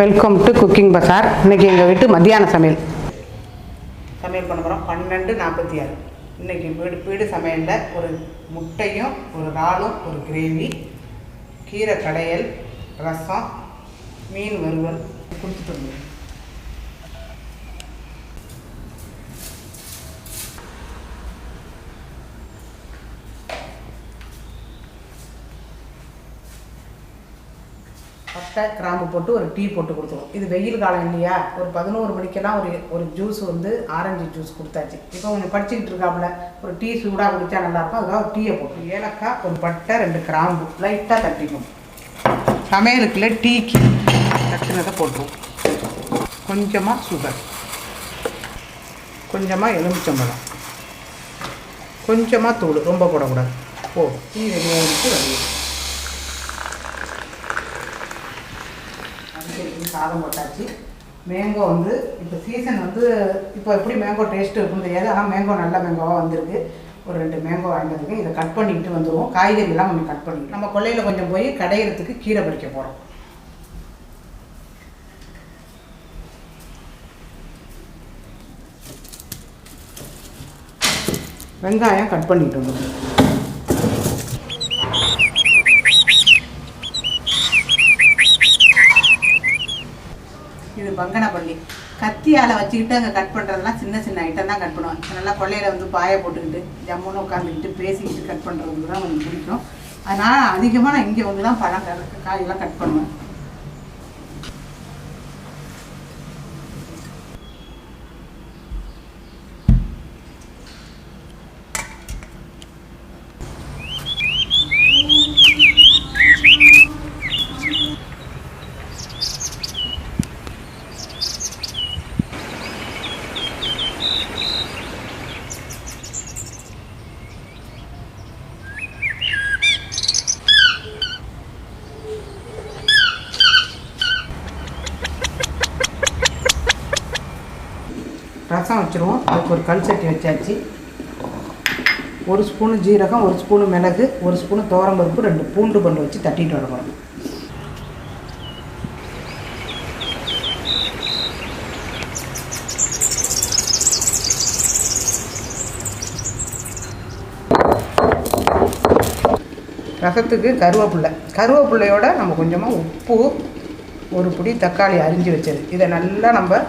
Welcome to cooking பசார் இன்னைக்கு எங்கள் வீட்டு மத்தியான சமையல். சமையல் பண்ண போகிறோம் பன்னெண்டு நாற்பத்தி ஆறு. இன்றைக்கி வீடு வீடு சமையலில் ஒரு முட்டையும் ஒரு இறாலும் ஒரு கிரேவி கீரை கடையல் ரசம் மீன் வறுவல். கொடுத்துட்டு பட்டை கிராம்பு போட்டு ஒரு டீ போட்டு கொடுத்துருவோம். இது வெயில் காலம் இல்லையா? ஒரு பதினோரு மணிக்கெல்லாம் ஒரு ஒரு ஜூஸ் வந்து ஆரஞ்சு ஜூஸ் கொடுத்தாச்சு. இப்போ கொஞ்சம் படிச்சுக்கிட்டு இருக்காப்புல ஒரு டீ சூடாக குடித்தா நல்லாயிருக்கும். அதுக்காக ஒரு டீயை போட்டு ஏலக்காய் ஒரு பட்டை ரெண்டு கிராம்பு லைட்டாக தட்டிக்கும் சமையலுக்குள்ள டீக்கு தட்டினதை போட்டுருவோம். கொஞ்சமாக சுகர் கொஞ்சமாக எலுமிச்சம்பழம். கொஞ்சமாக தூள். ரொம்ப போடக்கூடாது. போதும் டீ ரெடியாகிட்டு வெளியே சாதம் போட்டாச்சு. மேங்கோ வந்து இப்போ சீசன் வந்து இப்போ எப்படி மேங்கோ டேஸ்ட்டு இருக்குன்னு தெரியாது. ஆனால் மேங்கோ நல்ல மேங்கோவாக வந்திருக்கு. ஒரு ரெண்டு மேங்கோ வாங்கினதுக்கு இதை கட் பண்ணிட்டு வந்துடுவோம் காய்கறிலாம் கொஞ்சம் கட் பண்ணிட்டு. நம்ம கொல்லையில் கொஞ்சம் போய் கடையிறதுக்கு கீரை பறிக்க போகிறோம் வெங்காயம் கட் பண்ணிட்டு வந்துடுவோம் பங்கனப்பள்ளி கத்தியால் வச்சுக்கிட்டு அங்கே கட் பண்ணுறதுலாம் சின்ன சின்ன ஐட்டம் தான் கட் பண்ணுவோம் நல்லா கொள்ளையில் வந்து பாயை போட்டுக்கிட்டு ஜம்முன்னு உட்காந்துக்கிட்டு பேசிக்கிட்டு கட் பண்ணுறது தான் எனக்கு பிடிக்கும். அதனால் அதிகமாக நான் இங்கே வந்து தான் பழம் காயெல்லாம் கட் பண்ணுவேன். ரசம் வச்சுருவோம். அதுக்கு ஒரு கல் சட்டி வச்சாச்சு. ஒரு ஸ்பூனு ஜீரகம் ஒரு ஸ்பூனு மிளகு ஒரு ஸ்பூனு பருப்பு ரெண்டு பூண்டு பண்டு வச்சு தட்டிட்டு வர ரசத்துக்கு கருவேப்பிள்ளை கருவேப்பிள்ளையோட நம்ம கொஞ்சமாக உப்பு ஒரு பிடி தக்காளி அரிஞ்சு வச்சது இதை நல்லா நம்ம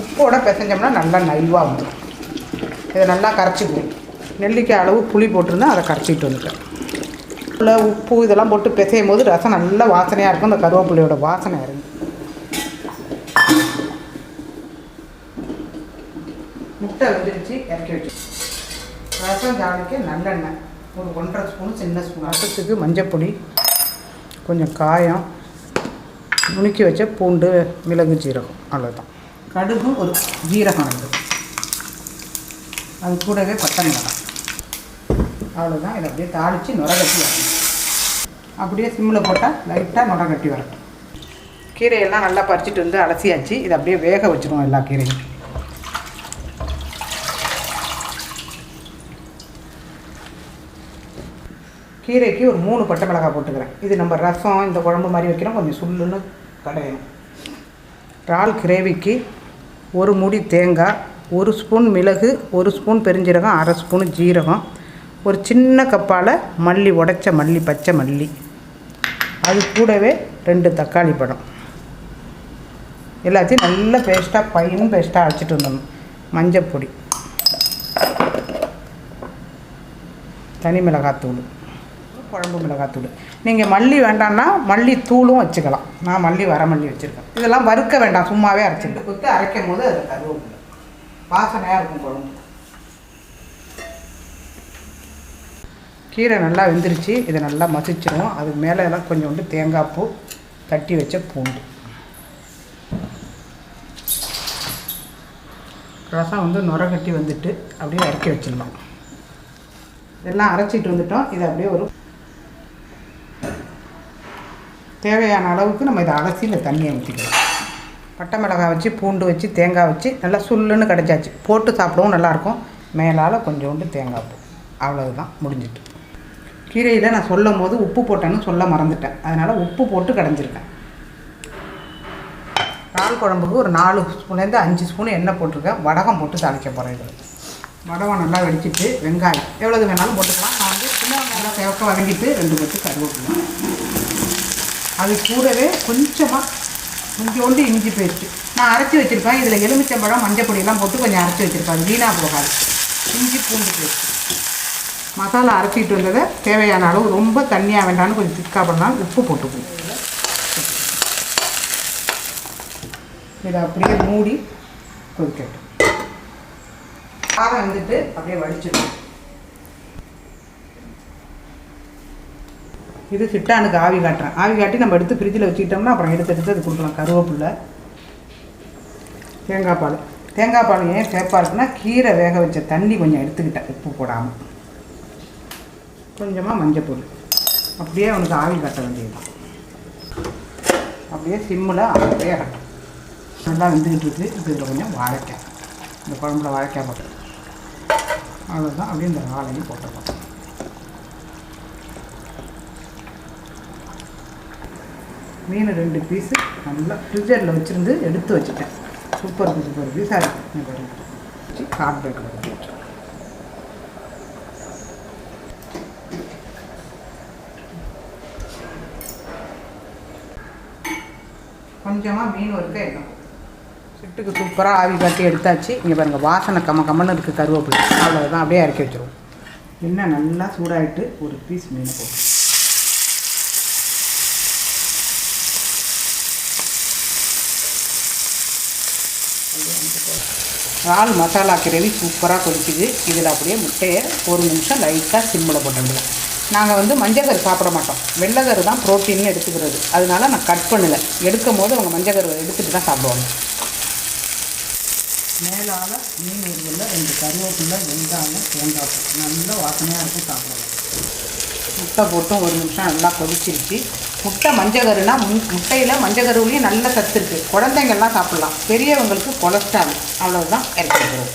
உப்போட பிசைஞ்சோம்னா நல்லா நைவாக வந்துடும் இதை நல்லா கரைச்சிக்குவோம். நெல்லிக்காய் அளவு புளி போட்டிருந்தா அதை கரைச்சிட்டு வந்துட்டேன். உள்ள உப்பு இதெல்லாம் போட்டு பிசையும் போது ரசம் நல்ல வாசனையாக இருக்கும். அந்த கருவேப்பிள்ளையோட வாசனை இருக்கு முட்டை வந்துருச்சு இறக்கி வச்சு. ரசம் தாளிக்க நல்லெண்ணெய். ஒரு ஒன்றரை ஸ்பூன் சின்ன ஸ்பூன். ரசத்துக்கு மஞ்சப்பொடி கொஞ்சம் காயம் நுணுக்கி வச்ச பூண்டு மிளகு ஜீரகம் அவ்வளோதான் கடுகு ஒரு ஜீரகம் ரெண்டு. அது கூடவே பட்டை மிளகாய் அவ்வளோதான் இதை அப்படியே தாளித்து நுரகட்டி வரணும். அப்படியே சிம்மில் போட்டால் லைட்டாக நுரகட்டி வரட்டும் கீரையெல்லாம் நல்லா பறிச்சிட்டு வந்து அலசியாச்சு. இதை அப்படியே வேக வச்சுருவோம் எல்லா கீரையும். கீரைக்கு ஒரு மூணு பட்டை மிளகாய் போட்டுக்கிறேன். இது நம்ம ரசம் இந்த குழம்பு மாதிரி வைக்கிறோம் கொஞ்சம் சுள்ளுன்னு கடையணும் இறால் கிரேவிக்கு ஒரு முடி தேங்காய் ஒரு ஸ்பூன் மிளகு ஒரு ஸ்பூன் பெருஞ்சீரகம் அரை ஸ்பூன் ஜீரகம். ஒரு சின்ன கப்பால் மல்லி உடைச்ச மல்லி பச்சை மல்லி. அது கூடவே ரெண்டு தக்காளி பழம். எல்லாத்தையும் நல்ல பேஸ்ட்டாக பையனும் பேஸ்ட்டாக அரைச்சிட்டு வந்துடணும். மஞ்சப்பொடி தனி மிளகாத்தூள். குழம்பு மிளகாத்தூள். நீங்கள் மல்லி வேண்டாம்னா மல்லி தூளும் வச்சுக்கலாம். நான் மல்லி வர மல்லி வச்சுருக்கேன். இதெல்லாம் வறுக்க வேண்டாம் சும்மாவே அரைச்சிட்டு குத்து அரைக்கும் போது அது கருவேப்பிலை வாசனையாக இருக்கும் குழம்பு. கீரை நல்லா வெந்துருச்சு. இதை நல்லா மசிச்சிருவோம். அதுக்கு மேலே எல்லாம் கொஞ்சோண்டு தேங்காய் பூ தட்டி வச்ச பூண்டு. ரசம் வந்து நுர கட்டி வந்துட்டு அப்படியே இறக்கி வச்சிடலாம். இதெல்லாம் அரைச்சிட்டு வந்துட்டோம். இதை அப்படியே ஒரு தேவையான அளவுக்கு நம்ம இதை அலசி இந்த தண்ணியை ஊற்றிக்கலாம் பட்டை மிளகாய் வச்சு பூண்டு வச்சு தேங்காய் வச்சு நல்லா சுல்லுன்னு கிடச்சாச்சு. போட்டு சாப்பிடவும் நல்லாயிருக்கும். மேலால் கொஞ்சோண்டு தேங்காய் பூ. அவ்வளவுதான் முடிஞ்சிட்டு. கீரையில் நான் சொல்லும் போது உப்பு போட்டேன்னு சொல்ல மறந்துட்டேன். அதனால் உப்பு போட்டு கடைஞ்சிருக்கேன். இறால் குழம்புக்கு ஒரு நாலு ஸ்பூன்லேருந்து அஞ்சு ஸ்பூன் எண்ணெய் போட்டிருக்கேன். வடகம் போட்டு தாளிக்க போகிறேன் இது வடகம் நல்லா வெடிச்சிட்டு வெங்காயம். எவ்வளவு வேணாலும் போட்டுக்கலாம். நான் வந்து சின்ன வெங்காயம் தேவைக்க வதங்கிட்டு ரெண்டு கொத்து கருவேப்பிலை. அது கூடவே கொஞ்சமாக கொஞ்சோண்டு இஞ்சி பேஸ்ட்டு நான் அரைச்சி வச்சுருப்பேன். இதில் எலுமிச்சம்பழம் மஞ்சள் பொடியெல்லாம் போட்டு கொஞ்சம் அரைச்சி வச்சுருப்பேன். அது வீணாக போகாது. இஞ்சி பூண்டு பேஸ்ட் மசாலா அரைச்சிட்டு வந்ததை தேவையான அளவு ரொம்ப தண்ணியாக வேண்டாம்னு கொஞ்சம் திக்காக பண்ணாலும் உப்பு போட்டுக்கணும் இதை அப்படியே மூடி கொதிக்கட்டும். காரம் வந்துட்டு அப்படியே வடிச்சிடும் இது சிட்டானுக்கு ஆவி காட்டுறேன். ஆவி காட்டி நம்ம எடுத்து ஃப்ரிட்ஜில் வச்சுக்கிட்டோம்னா அப்புறம் எடுத்து எடுத்து அது கொடுக்கலாம். கருவேப்பில்லை தேங்காய் பால். தேங்காய் பால் ஏன் சேப்பாக இருக்குன்னா கீரை வேக வச்ச தண்ணி கொஞ்சம் எடுத்துக்கிட்டேன் உப்பு போடாமல் கொஞ்சமாக மஞ்சள் அப்படியே அவனுக்கு ஆவி காட்ட வேண்டியதுதான். அப்படியே சிம்மில் அப்படியே இறக்கும் நல்லா வெந்துக்கிட்டு இருக்குது இப்போ இதில் கொஞ்சம் வாழைக்காய். இந்த குழம்புல வாழைக்காய் போட்டு அவ்வளோதான் அப்படியே இந்த வாழையும் போட்டுக்கலாம். மீன் ரெண்டு பீஸு நல்லா ஃப்ரிட்ஜரில் வச்சுருந்து எடுத்து வச்சுட்டேன். சூப்பர் சூப்பர் பீஸாக இருக்குது வச்சு காட் பேக்கில் வச்சு கொஞ்சமாக மீன் வறுக்க எண்ணெய். சிட்டுக்கு சூப்பராக ஆவி காட்டி எடுத்தாச்சு. இங்கே பாருங்கள் வாசனை கம்ம கம்மன்னு இருக்குது கருவேப்பிலை. அவ்வளோதான் அப்படியே இறக்கி வச்சுருவோம். எண்ணெய் நல்லா சூடாகிட்டு ஒரு பீஸ் மீன் போட்டு இறால் மசாலா கிரேவி சூப்பராக கொதிக்குது. இதில் அப்படியே முட்டையை ஒரு நிமிஷம் லைட்டாக சிம்மில் போட்டுருந்தேன் நாங்கள் வந்து மஞ்சக்கரு சாப்பிட மாட்டோம். வெள்ளைக்கரு தான் ப்ரோட்டீன் எடுத்துக்கிறது. அதனால நான் கட் பண்ணலை. எடுக்கும் போது அவங்க மஞ்சக்கரு எடுத்துகிட்டு தான் சாப்பிடுவாங்க. மேலால் மீன் உருவில் ரெண்டு கருவேப்பிலை வெங்காயம் தேங்காய் நல்லா நல்ல வாசனையாக இருக்கும் சாப்பிடுவோம் முட்டை போட்டும் ஒரு நிமிஷம் நல்லா கொதிச்சிருச்சு. முட்டை மஞ்சகருனா மு முட்டையில் மஞ்சக்கருவுலேயும் நல்ல சத்து இருக்குது குழந்தைங்கள்லாம் சாப்பிட்லாம். பெரியவங்களுக்கு கொலஸ்ட்ரால் அவ்வளோதான் இறக்கி வைக்கிறோம்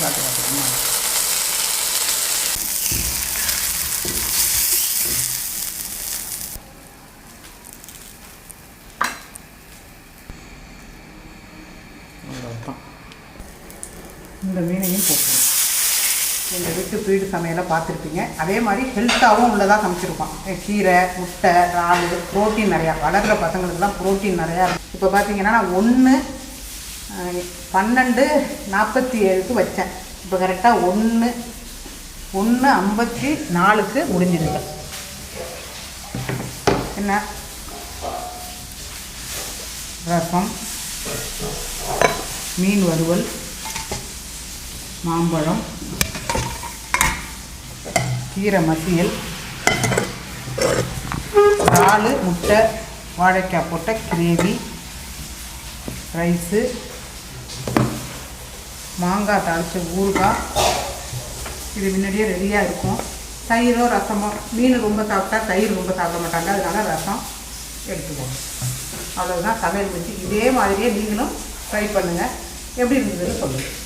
காட்டு, காட்டு, அம்மா. அவ்வளவுதான். இந்த மீனையும் போட்டுருவோம். எங்கள் வீட்டு வீடு சமையலை பார்த்துருப்பீங்க. அதே மாதிரி ஹெல்த்தாகவும் உள்ளதாக சமைச்சிருக்கோம் கீரை முட்டை இறால் ப்ரோட்டீன் நிறையா. வளர்கிற பசங்களுக்குலாம் ப்ரோட்டீன் நிறையா இருக்கும் இப்போ பார்த்தீங்கன்னா நான் ஒன்று பன்னெண்டு நாற்பத்தி ஏழுக்கு வச்சேன். இப்போ கரெக்டாக ஒன்று ஒன்று ஐம்பத்தி நாலுக்கு முடிஞ்சிருக்கு. என்ன? ரசம் மீன் வறுவல் மாம்பழம் கீரை மசியல் இறால் முட்டை வாழைக்காய் போட்ட கிரேவி ரைஸு மாங்காய் தாளித்த ஊறுகாய். இது முன்னாடியே ரெடியாக இருக்கும். தயிரோ ரசமோ மீன் ரொம்ப சாப்பிட்டா தயிர் ரொம்ப சாப்பிட மாட்டாங்க. அதனால ரசம் எடுத்துக்கோங்க. அவ்வளோதான் சமையல் வச்சு இதே மாதிரியே நீங்களும் ட்ரை பண்ணுங்கள் எப்படி இருந்ததுன்னு சொல்லுங்கள்